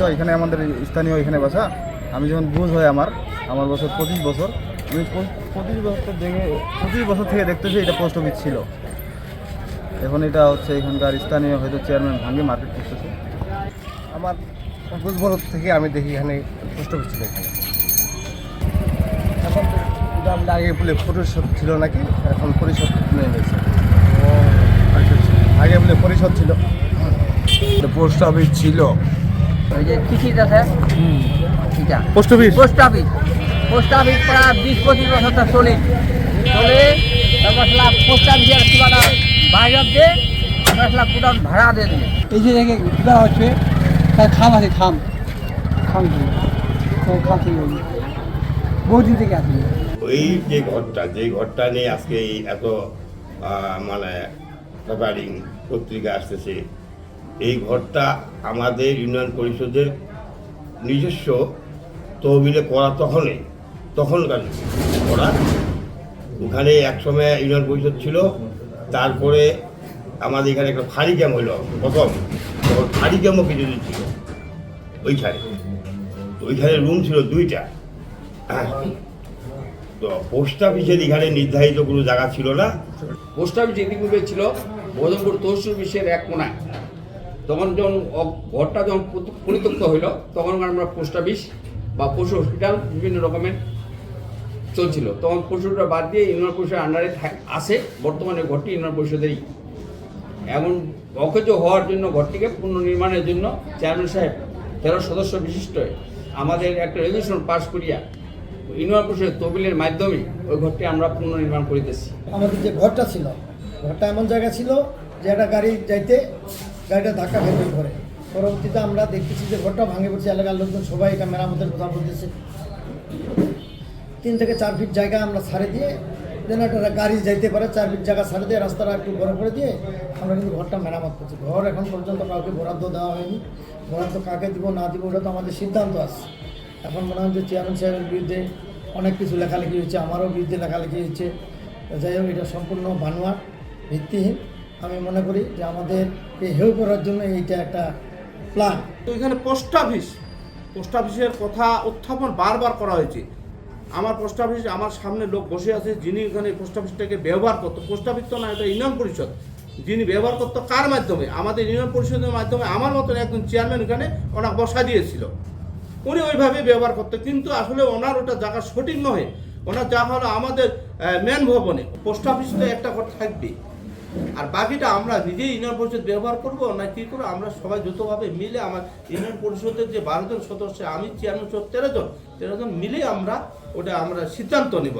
তো এখানে আমাদের স্থানীয় এখানে বাসা। আমি যখন বুঝ হয় আমার আমার বছর পঁচিশ বছর আমি পঁচিশ বছর দেখে পঁচিশ বছর থেকে দেখতেছি এটা পোস্ট অফিস ছিল। এখন এটা হচ্ছে এখানকার স্থানীয় হয়তো চেয়ারম্যান ভাঙ্গে মার্কেট করতেছে। আমার বুঝ বছর থেকে আমি দেখি এখানে পোস্ট অফিস ছিল। এখানে এখন আগে বলে পরিষদ ছিল নাকি? এখন পরিষদ নিয়ে নিয়েছে আগে বলে পরিষদ ছিল। পোস্ট অফিস ছিল। ওই যে এটা। Post office? Post office. Post office প্রায় বিশ পঁচিশ বছর তো চলে। চলে মশলা পোস্ট অফিসের বাইরে দিয়ে ভাড়া দিয়ে এই যে দেখে দেওয়া হচ্ছে তার খাম আছে খাম। খাম থেকে খাম থেকে ওই বহুদিন থেকে আছে ওই যে ঘরটা যে ঘরটা নিয়ে আজকে এই এত মানে পেপারিং পত্রিকা আসতেছে এই ঘরটা আমাদের ইউনিয়ন পরিষদের নিজস্ব তহবিলে করা তখনই তখনকার করা। ওখানে একসময় ইউনিয়ন পরিষদ ছিল, তারপরে আমাদের এখানে একটা ফাঁড়ি ক্যাম্প হলো প্রথম। তখন ফাঁড়ি ক্যাম্পও কিছুদিন ছিল, ওইখানে। ওইখানে রুম ছিল দুইটা। তো পোস্ট অফিসের এখানে নির্ধারিত কোনো জায়গা ছিল না। পোস্ট অফিস ইতিপূর্বে ছিল বদমপুর তহসিল অফিসের এক কোনায়। তখন যখন ঘরটা যখন পরি- পরিত্যক্ত হইল, তখন আমরা পোস্ট অফিস বা পশু হসপিটাল বিভিন্ন রকমের চলছিল। তখন পশুটা বাদ দিয়ে ইউনিয়ন পরিষদের আন্ডারে আছে, বর্তমানে ঘরটি ইউনিয়ন পরিষদেরই। এমন অকেজ হওয়ার জন্য ঘরটিকে পুনর্নির্মাণের জন্য চেয়ারম্যান সাহেব, তেরো সদস্য বিশিষ্ট, আমাদের একটা রেজলিউশন পাস করিয়া ইউনিয়ন পরিষদের তহবিলের মাধ্যমে ওই ঘরটি আমরা পুনর্নির্মাণ করিতেছি। আমাদের যে ঘরটা ছিল, ঘরটা এমন জায়গা ছিল যে একটা গাড়ি যাইতে গাড়িটা ধাক্কা খেতে ঘরে পরবর্তীতে আমরা দেখতেছি যে ঘরটা ভাঙে পড়ছে, এলাকার লোকজন সবাই এটা মেরামতের কথা বলতেছে। তিন থেকে চার ফিট জায়গা আমরা ছাড়ে দিয়ে যেন একটা গাড়ি যাইতে পারে, চার ফিট জায়গা ছাড়ে দিয়ে রাস্তাটা একটু বড় করে দিয়ে আমরা কিন্তু ঘরটা মেরামত করছি। ঘর এখন পর্যন্ত কাউকে বরাদ্দ দেওয়া হয়নি। বরাদ্দ কাকে দিব, না দিব, ওটা তো আমাদের সিদ্ধান্ত আছে। এখন মনে হয় যে চেয়ারম্যান সাহেবের বিরুদ্ধে অনেক কিছু লেখালেখি হয়েছে, আমারও বিরুদ্ধে লেখালেখি হয়েছে। যাই হোক, এটা সম্পূর্ণ বানোয়ার ভিত্তিহীন। আমি মনে করি যে আমাদেরকে হেউ করার জন্য এইটা একটা প্ল্যান তো এখানে পোস্ট অফিস পোস্ট অফিসের কথা উত্থাপন বারবার করা হয়েছে। আমার পোস্ট অফিস আমার সামনে লোক বসে আছে, যিনি এখানে পোস্ট অফিসটাকে ব্যবহার করতো। পোস্ট অফিস তো না, এটা ইউনিয়ন পরিষদ। যিনি ব্যবহার করতো কার মাধ্যমে? আমাদের ইউনিয়ন পরিষদের মাধ্যমে আমার মতন একজন চেয়ারম্যান এখানে ওনাকে বসা দিয়েছিল। উনি ওইভাবে ব্যবহার করতো, কিন্তু আসলে ওনার ওটা জায়গা সঠিক নয়। ওনার যা হলো আমাদের মেন ভবনে। পোস্ট অফিস তো একটা ঘর থাকবে আর বাকিটা আমরা নিজেই ইউনিয়ন পরিষদ ব্যবহার করব, না কি করে আমরা সবাই যৌথভাবে মিলে আমার ইউনিয়ন পরিষদের যে বারো জন সদস্য, আমি চেয়ারম্যান জন, তেরো জন মিলে আমরা ওটা আমরা সিদ্ধান্ত নেব।